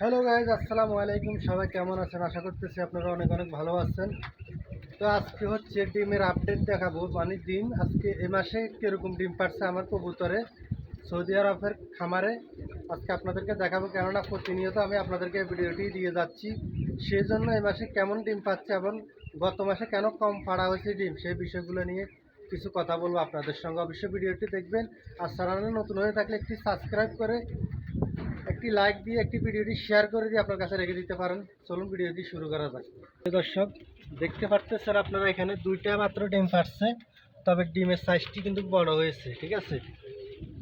Hello guys আসসালামু আলাইকুম। সবাই কেমন আছেন? আশা করতেছি আপনারা অনেক অনেক ভালো আছেন। তো আজকে হচ্ছে ডিমের আপডেট দেখাবো। মানে ডিম আজকে এ মাসে কীরকম ডিম পাচ্ছে আমার কবুতরে, সৌদি আরবের খামারে। আজকে আপনাদেরকে দেখাবো, কেননা প্রতিনিয়ত আমি আপনাদেরকে ভিডিওটি দিয়ে যাচ্ছি। সেই জন্য এ মাসে কেমন ডিম পাচ্ছে এবং গত মাসে কেন কম পাড়া হয়েছে ডিম, সেই বিষয়গুলো নিয়ে কিছু কথা বলব আপনাদের সঙ্গে। অবশ্যই ভিডিওটি দেখবেন। আর চ্যানেলে নতুন হয়ে থাকলে একটি সাবস্ক্রাইব করে একটি লাইক দিয়ে একটি ভিডিওটি শেয়ার করে দিয়ে আপনার কাছে রেখে দিতে পারেন। চলুন ভিডিওটি শুরু করা যাক। দর্শক, দেখতে পারতেছেন আপনারা এখানে দুইটা মাত্র ডিম পাচ্ছে তবে ডিমের সাইজটি কিন্তু বড় হয়েছে, ঠিক আছে?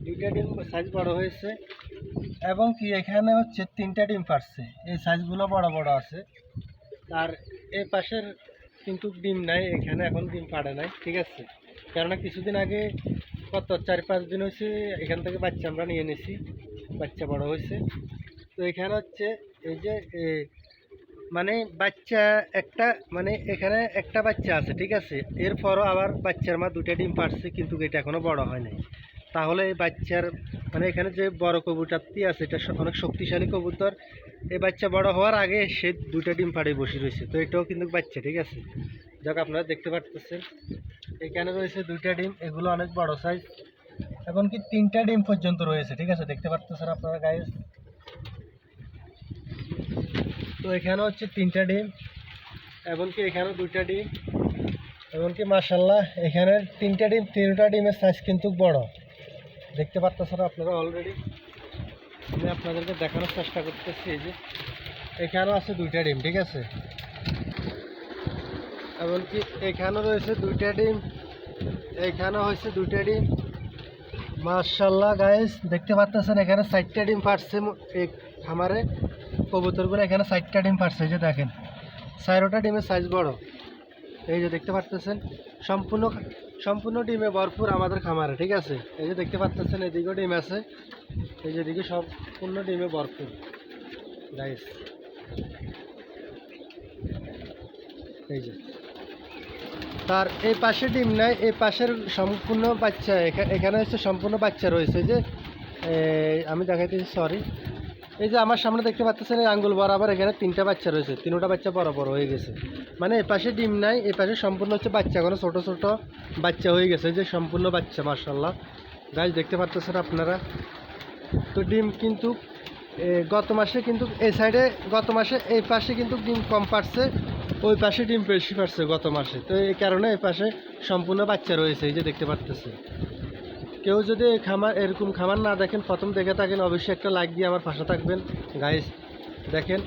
দুইটা ডিম সাইজ বড় হয়েছে এবং কি এখানে হচ্ছে তিনটা ডিম পারছে এই সাইজগুলো বড় বড় আছে। আর এই পাশের কিন্তু ডিম নাই, এখানে এখন ডিম পাড়ে নাই, ঠিক আছে? কেননা কিছুদিন আগে কত, চার পাঁচ দিন হয়েছে এখান থেকে বাচ্চা আমরা নিয়ে নিয়েছি বাচ্চা বড় হয়েছে। তো এখানে হচ্ছে এই যে মানে বাচ্চা একটা মানে এখানে একটা বাচ্চা আছে, ঠিক আছে? এরপরও আবার বাচ্চার মা দুটা ডিম পারছে কিন্তু এটা এখনও বড় হয় নাই। তাহলে এই বাচ্চার মানে এখানে যে বড় কবুতরটি আছে, এটা অনেক শক্তিশালী কবুতর। এই বাচ্চা বড় হওয়ার আগে সে দুটা ডিম পাড়ে বসে রয়েছে। তো এটাও কিন্তু বাচ্চা, ঠিক আছে? যাক, আপনারা দেখতে পাচ্ছেন এখানে রয়েছে দুইটা ডিম, এগুলো অনেক বড় সাইজ এমনকি তিনটা ডিম পর্যন্ত রয়েছে, ঠিক আছে? দেখতে পাচ্ছেন আপনারা গায়ে তো এখানে হচ্ছে তিনটা ডিম, এমনকি এখানেও দুইটা ডিম, এমনকি মাসাল্লাহ এখানে তিনটা ডিম, তিনটা ডিমের সাইজ কিন্তু বড়। দেখতে পাচ্ছেন আপনারা অলরেডি আমি আপনাদেরকে দেখানোর চেষ্টা করতেছি, এই যে। এখানেও আছে দুইটা ডিম, ঠিক আছে? এমনকি এখানেও রয়েছে দুইটা ডিম, এখানেও হয়েছে দুইটা ডিম। মার্শাল্লাহ গাইস দেখতে পাচ্ছেন এখানে সাইটটা ডিম এই খামারে কবুতরগুলো এখানে সাইটটা ডিম এই যে দেখেন। চারোটা ডিমের সাইজ বড়। এই যে দেখতে পাচ্ছেন সম্পূর্ণ সম্পূর্ণ ডিমে ভরপুর আমাদের খামারে, ঠিক আছে? এই যে দেখতে পাচ্ছেন এদিকেও ডিম আছে, এই যে দিকে সম্পূর্ণ ডিমে ভরপুর। গাইস এই যে। তার এই পাশে ডিম নাই, এই পাশের সম্পূর্ণ বাচ্চা, এখা- এখানে হচ্ছে সম্পূর্ণ বাচ্চা রয়েছে যে আমি দেখাইতেছি সরি এই যে আমার সামনে দেখতে পাচ্ছেন এই আঙ্গুল বরাবর এখানে তিনটা বাচ্চা রয়েছে, তিনটা বাচ্চা বড় হয়ে গেছে। মানে এ পাশে ডিম নাই এ পাশে সম্পূর্ণ হচ্ছে বাচ্চা এখনও ছোটো ছোটো বাচ্চা হয়ে গেছে যে সম্পূর্ণ বাচ্চা মার্শাল্লাহ গাছ দেখতে পাচ্ছেন আপনারা? তো ডিম কিন্তু গত মাসে কিন্তু, এই সাইডে গত মাসে এই পাশে কিন্তু ডিম কম পারছে। ওই পাশে ডিম বেশি পারছে গত মাসে। তো এই কারণে এই পাশে সম্পূর্ণ বাচ্চা রয়েছে, এই যে দেখতে পারতেছে। কেউ যদি খামার, এরকম খামার না দেখেন, প্রথম দেখে থাকেন, অবশ্যই একটা লাইক দিয়ে আমার পাশে থাকবেন। গাইস দেখেন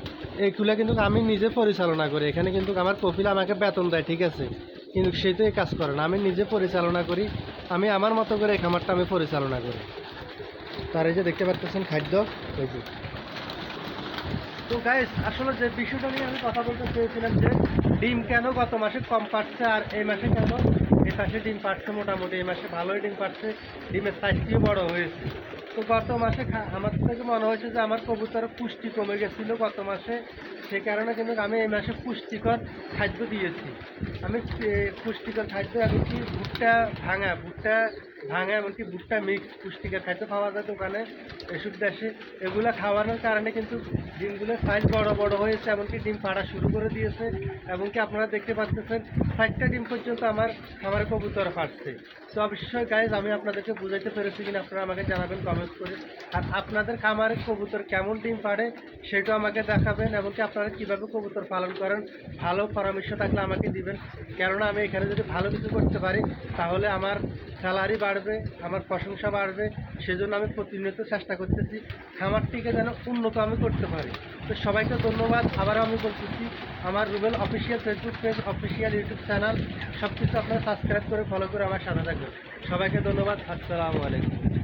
এইগুলো কিন্তু আমি নিজে পরিচালনা করি। এখানে কিন্তু আমার কপিল আমাকে বেতন দেয়, ঠিক আছে? কিন্তু সে তো এই কাজ করে না। আমি নিজে পরিচালনা করি, আমি আমার মতো করে এই খামারটা আমি পরিচালনা করি। তার এই যে দেখতে পাচ্ছেন খাদ্য, এই যে। তো গাইস আসলে যে বিষয়টা নিয়ে আমি কথা বলতে চেয়েছিলাম যে, ডিম কেন গত মাসে কম পাচ্ছে আর এই মাসে কেন? এই মাসে ডিম পাচ্ছে মোটামুটি, এই মাসে ভালোই ডিম পাচ্ছে ডিমের সাইজটিও বড় হয়েছে। তো গত মাসে আমার থেকে মনে হয়েছে যে আমার কবুতরের পুষ্টি কমে গেছিল গত মাসে, সে কারণে কিন্তু আমি এই মাসে পুষ্টিকর খাদ্য দিয়েছি। আমি পুষ্টিকর খাদ্য এমনকি ভুট্টা ভাঙা, ভুট্টা ভাঙা এমনকি ভুট্টা মিক্স পুষ্টিকর খাদ্য পাওয়া যায় দোকানে এসব দেশে এগুলো খাওয়ানোর কারণে কিন্তু ডিমগুলো সাইজ বড় বড় হয়েছে, এমনকি ডিম পাড়া শুরু করে দিয়েছে, এমনকি আপনারা দেখতে পাচ্ছেন ষাটটা ডিম পর্যন্ত আমার খামারে কবুতর পাচ্ছে তো অবশ্যই গাইজ আমি আপনাদেরকে বুঝাইতে পেরেছি কিনা, আপনারা আমাকে জানাবেন কমেন্ট করে। আর আপনাদের খামারে কবুতর কেমন ডিম পাড়ে, সেটাও আমাকে দেখাবেন, এমনকি আপনারা কীভাবে কবুতর পালন করেন, ভালো পরামর্শ থাকলে আমাকে দিবেন। কেননা, আমি এখানে যদি ভালো কিছু করতে পারি, তাহলে আমার স্যালারি বাড়বে, আমার প্রশংসা বাড়বে, সেজন্য আমি প্রতিনিয়ত চেষ্টা করতেছি খামারটিকে যেন উন্নত আমি করতে পারি। তো সবাইকে ধন্যবাদ। আবার আমি বলতেছি, আমার Rubel official Facebook page, official YouTube channel সব কিছু আপনারা সাবস্ক্রাইব করে ফলো করে আমার সাথে থাকবেন সবাইকে ধন্যবাদ। আসসালামু আলাইকুম।